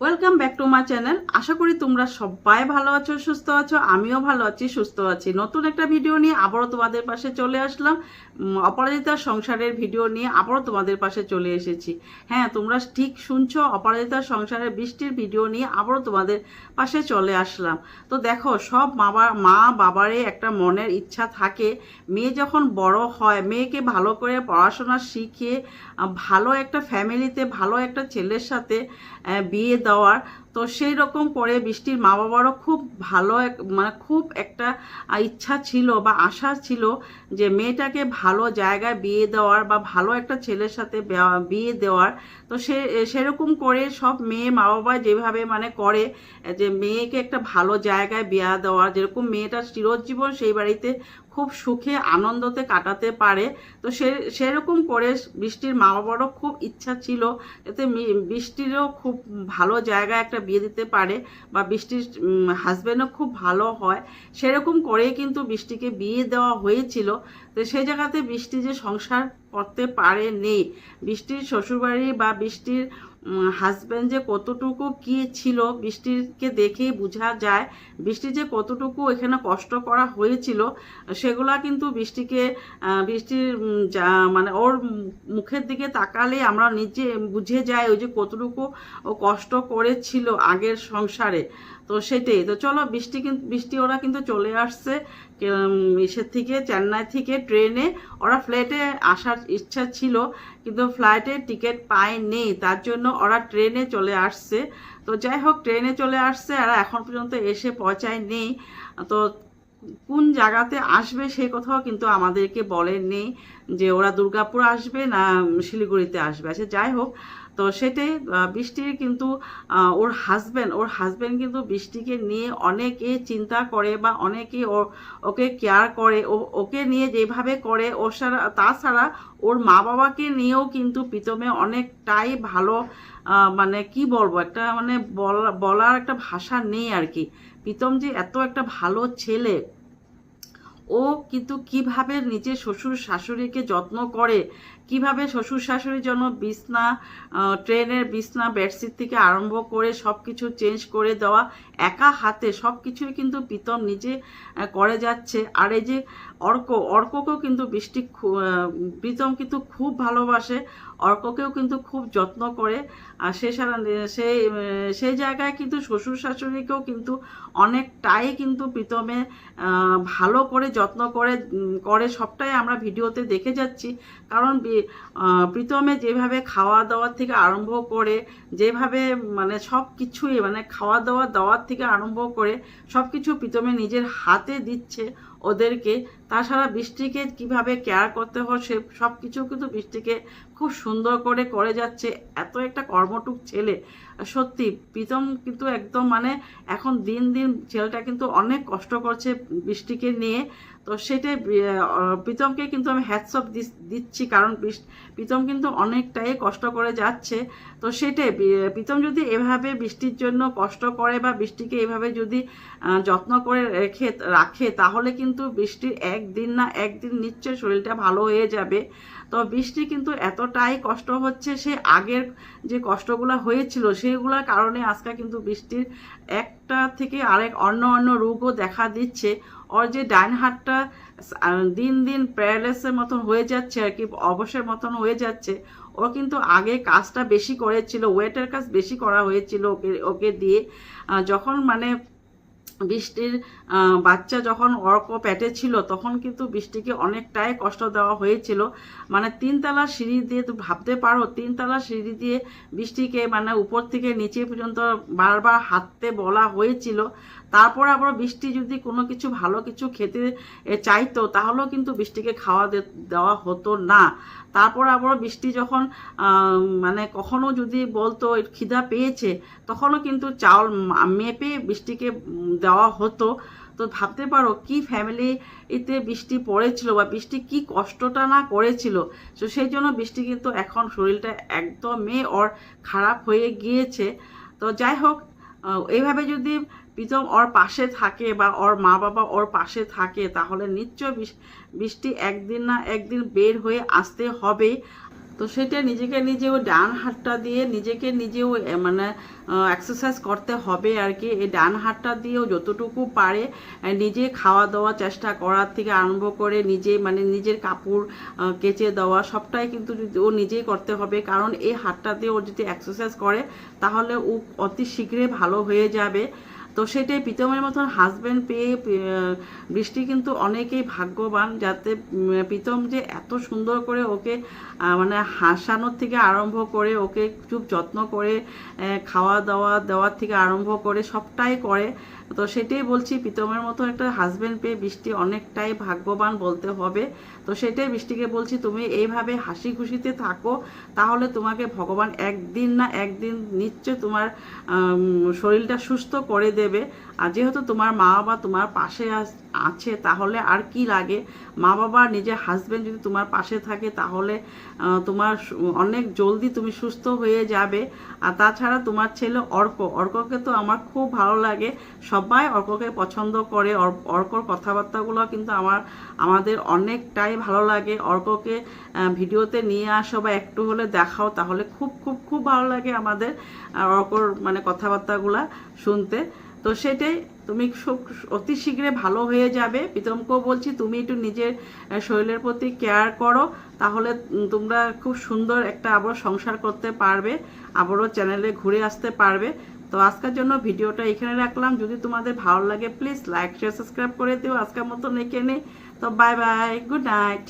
Welcome back to my channel আশা করি তোমরা সবাই ভালো আছো সুস্থ আছো আমিও ভালো আছি সুস্থ আছি। নতুন একটা ভিডিও নিয়ে আবারও তোমাদের পাশে চলে আসলাম। উম, অপরাজিতার সংসারের ভিডিও নিয়ে আবারও তোমাদের পাশে চলে এসেছি। হ্যাঁ তোমরা ঠিক শুনছো অপরাজিতার সংসারের বৃষ্টির ভিডিও নিয়ে আবারও তোমাদের পাশে চলে আসলাম। তো দেখো সব বাবা মা বাবারই একটা মনের ইচ্ছা থাকে। মেয়ে যখন বড় হয় মেয়েকে ভালো করে পড়াশোনা শিখিয়ে ভালো একটা ফ্যামিলিতে ভালো একটা ছেলের সাথে বিয়ে দেওয়ার তো সেই রকম করে বৃষ্টির মা বাবারও খুব ভালো এক মানে খুব একটা ইচ্ছা ছিল বা আশা ছিল যে মেয়েটাকে ভালো জায়গায় বিয়ে দেওয়ার বা ভালো একটা ছেলের সাথে বিয়ে দেওয়ার। তো সে, সেরকম করে সব মেয়ে মা বাবা যেভাবে মানে করে, যে মেয়েকে একটা ভালো জায়গায় বিয়া দেওয়া যেরকম মেয়েটা চিরজীবন সেই বাড়িতে খুব সুখে, আনন্দতে কাটাতে পারে। তো সে, সেরকম করে বৃষ্টির মা বাবারও খুব ইচ্ছা ছিল মি- বৃষ্টিরও খুব ভালো জায়গায় একটা বিয়ে দিতে পারে বা বৃষ্টির হাজব্যান্ডও খুব ভালো হয়, সেরকম করেই কিন্তু বৃষ্টিকে বিয়ে দেওয়া হয়েছিল। তো সেই জায়গাতে বৃষ্টি যে সংসার করতে পারে নেই বৃষ্টির শ্বশুরবাড়ি বা বৃষ্টির হাজব্যান্ড যে কতটুকু কি ছিল বৃষ্টিকে দেখেই বোঝা যায়। বৃষ্টি যে কতটুকু এখানে কষ্ট করা হয়েছিল, সেগুলা কিন্তু বৃষ্টিকে বৃষ্টির মানে ওর মুখের দিকে তাকালে আমরা নিজে বুঝে যাই ওই যে কতটুকু ও কষ্ট করেছিল আগের সংসারে। তো সেটাই, তো চলো বৃষ্টি বৃষ্টি ওরা কিন্তু চলে আসছে ইসের থেকে, চেন্নাই থেকে ট্রেনে। ওরা ফ্লাইটে আসার ইচ্ছা ছিল, কিন্তু ফ্লাইটে টিকিট পায়নি, তার জন্য ওরা ট্রেনে চলে আসছে। তো যাই হোক, ট্রেনে চলে আসছে, আর এখন পর্যন্ত এসে পৌঁছায় নেই তো কোন জায়গাতে আসবে সেই কথাও কিন্তু আমাদেরকে বলেননি যে ওরা দুর্গাপুর আসবে না শিলিগুড়িতে আসবে। আচ্ছা যাই হোক, তো সেটাই বৃষ্টির কিন্তু ওর হাজব্যান্ড ওর হাজব্যান্ড কিন্তু বৃষ্টিকে নিয়ে অনেকে চিন্তা করে বা অনেকে ওর ওকে কেয়ার করে। ও, ওকে নিয়ে যেভাবে করে ওর সারা, তাছাড়া ওর মা বাবাকে নিয়েও কিন্তু প্রীতমে অনেকটাই ভালো মানে কি বলব, একটা মানে বলা, বলার একটা ভাষা নেই আর কি প্রীতম যে এত একটা ভালো ছেলে, ও কিন্তু কীভাবে নিজের শ্বশুর শাশুড়িকে যত্ন করে কীভাবে শ্বশুর শাশুড়ির জন্য বিছনা ট্রেনের বিছনা, বেডশিট থেকে আরম্ভ করে সব কিছু চেঞ্জ করে দেওয়া, একা হাতে সব কিছুই কিন্তু প্রীতম নিজে করে যাচ্ছে। আর এই যে অর্ক, অর্ককেও কিন্তু বৃষ্টি প্রীতম কিন্তু খুব ভালোবাসে, অর্ককেও কিন্তু খুব যত্ন করে। আর সে সারা সেই সেই জায়গায় কিন্তু শ্বশুর শাশুড়িকেও কিন্তু অনেকটাই কিন্তু প্রীতমে ভালো করে যত্ন করে করে সবটাই আমরা ভিডিওতে দেখে যাচ্ছি। কারণ প্রীতমে যেভাবে খাওয়া দাওয়ার থেকে আরম্ভ করে, যেভাবে মানে সব কিছুই মানে খাওয়া দাওয়া দাওয়ার থেকে আরম্ভ করে সব কিছু প্রীতমে নিজের হাতে দিচ্ছে ওদেরকে তাছাড়া বৃষ্টিকে কীভাবে কেয়ার করতে হয় সে সব কিছু কিন্তু বৃষ্টিকে খুব সুন্দর করে করে যাচ্ছে। এত একটা কর্মটুক ছেলে। সত্যি, প্রীতম কিন্তু একদম মানে এখন দিন দিন ছেলেটা কিন্তু অনেক কষ্ট করছে বৃষ্টিকে নিয়ে। তো সেটাই প্রীতমকে কিন্তু আমি হ্যাটসঅপ দিচ্ছি কারণ প্রীতম কিন্তু অনেকটাই কষ্ট করে যাচ্ছে। তো সেটাই প্রীতম যদি এভাবে বৃষ্টির জন্য কষ্ট করে বা বৃষ্টিকে এভাবে যদি যত্ন করে রেখে, রাখে তাহলে কিন্তু বৃষ্টির একদিন না একদিন নিশ্চয় শরীরটা ভালো হয়ে যাবে। তো বৃষ্টি কিন্তু এতটাই কষ্ট হচ্ছে, সে আগের যে কষ্টগুলো হয়েছিল সেইগুলোর কারণে আজকে কিন্তু বৃষ্টির একটা থেকে আরেক অন্য অন্য রোগও দেখা দিচ্ছে। ওর যে ডাইন হাতটা দিন দিন প্যারালাইসের মতন হয়ে যাচ্ছে আর কি, অবসের মতন হয়ে যাচ্ছে। ও কিন্তু আগে কাজটা বেশি করেছিল, ওয়েটের কাজ বেশি করা হয়েছিল ওকে ওকে দিয়ে। যখন মানে বৃষ্টির বাচ্চা যখন অর্ক প্যাটে ছিল, তখন কিন্তু বৃষ্টিকে অনেকটাই কষ্ট দেওয়া হয়েছিল। মানে তিনতলা সিঁড়ি দিয়ে তো ভাবতে পারো, তিনতলা সিঁড়ি দিয়ে বৃষ্টিকে মানে উপর থেকে নিচে পর্যন্ত বারবার হাঁটতে বলা হয়েছিল। তারপর আবার বৃষ্টি যদি কোনো কিছু ভালো কিছু খেতে চাইতো, তাহলেও কিন্তু বৃষ্টিকে খাওয়া দেওয়া হতো না। তারপর আবার বৃষ্টি যখন মানে কখনো যদি বলতো খিদা পেয়েছে, তখনও কিন্তু চাউল মেপে বৃষ্টিকে দেওয়া হতো। তো ভাবতে পারো, কি ফ্যামিলি এতে বৃষ্টি পড়েছিল বা বৃষ্টি কি কষ্টটা না করেছিল? তো সেই জন্য বৃষ্টি কিন্তু এখন শরীরটা একদমই ওর খারাপ হয়ে গিয়েছে। তো যাই হোক এইভাবে যদি প্রীতম ওর পাশে থাকে বা ওর মা বাবা ওর পাশে থাকে, তাহলে নিশ্চয় বৃষ্টি একদিন না একদিন বের হয়ে আসতে হবে। তো সেটা নিজেকে নিজেও ডান হাতটা দিয়ে নিজেকে নিজেও মানে এক্সারসাইজ করতে হবে আর কি এই ডান হাতটা দিয়েও যতটুকু পারে নিজে খাওয়া দাওয়া চেষ্টা করার থেকে আরম্ভ করে নিজে মানে নিজের কাপড় কেচে দেওয়া সবটাই কিন্তু ও নিজেই করতে হবে। কারণ এই হাতটা দিয়ে ও যদি এক্সারসাইজ করে, তাহলে ও অতি শীঘ্রই ভালো হয়ে যাবে। তো সেটাই প্রীতমের মতন হাজব্যান্ড পেয়ে বৃষ্টি কিন্তু অনেকেই ভাগ্যবান যাতে প্রীতম যে এত সুন্দর করে ওকে মানে হাসানোর থেকে আরম্ভ করে, ওকে খুব যত্ন করে খাওয়া দাওয়া দেওয়ার থেকে আরম্ভ করে, সবটাই করে। তো সেটাই বলছি, প্রীতমের মতো একটা হাজব্যান্ড পেয়ে বৃষ্টি অনেকটাই ভাগ্যবান বলতে হবে। তো সেটাই বৃষ্টিকে বলছি, তুমি এইভাবে হাসি খুশিতে থাকো, তাহলে তোমাকে ভগবান একদিন না একদিন নিশ্চয় তোমার শরীরটা সুস্থ করে দেবে। আর যেহেতু তোমার মা বাবা তোমার পাশে আছে তাহলে আর কি লাগে? মা বাবা নিজের হাজব্যান্ড যদি তোমার পাশে থাকে, তাহলে তোমার অনেক জলদি তুমি সুস্থ হয়ে যাবে। আর তাছাড়া তোমার ছেলে অর্ক, অর্ককে তো আমার খুব ভালো লাগে। সবাই অর্ককে পছন্দ করে। অর- অর্কর কথাবার্তাগুলো কিন্তু আমার, আমাদের অনেকটাই ভালো লাগে। অর্ককে ভিডিওতে নিয়ে আসো বা একটু হলে দেখাও, তাহলে খুব খুব খুব ভালো লাগে আমাদের অর্কর মানে কথাবার্তাগুলা শুনতে। তো সেটাই, তুমি অতি শীঘ্রই ভালো হয়ে যাবে। প্রীতমকেও বলছি, তুমি একটু নিজের শরীরের প্রতি কেয়ার করো, তাহলে তোমরা খুব সুন্দর একটা আবার সংসার করতে পারবে, আবারও চ্যানেলে ঘুরে আসতে পারবে। তো আজকের জন্য ভিডিওটা এখানে রাখলাম। যদি তোমাদের ভালো লাগে প্লিজ লাইক শেয়ার সাবস্ক্রাইব করে দিও। আজকের মতন এখানে। তো বাই বাই গুড নাইট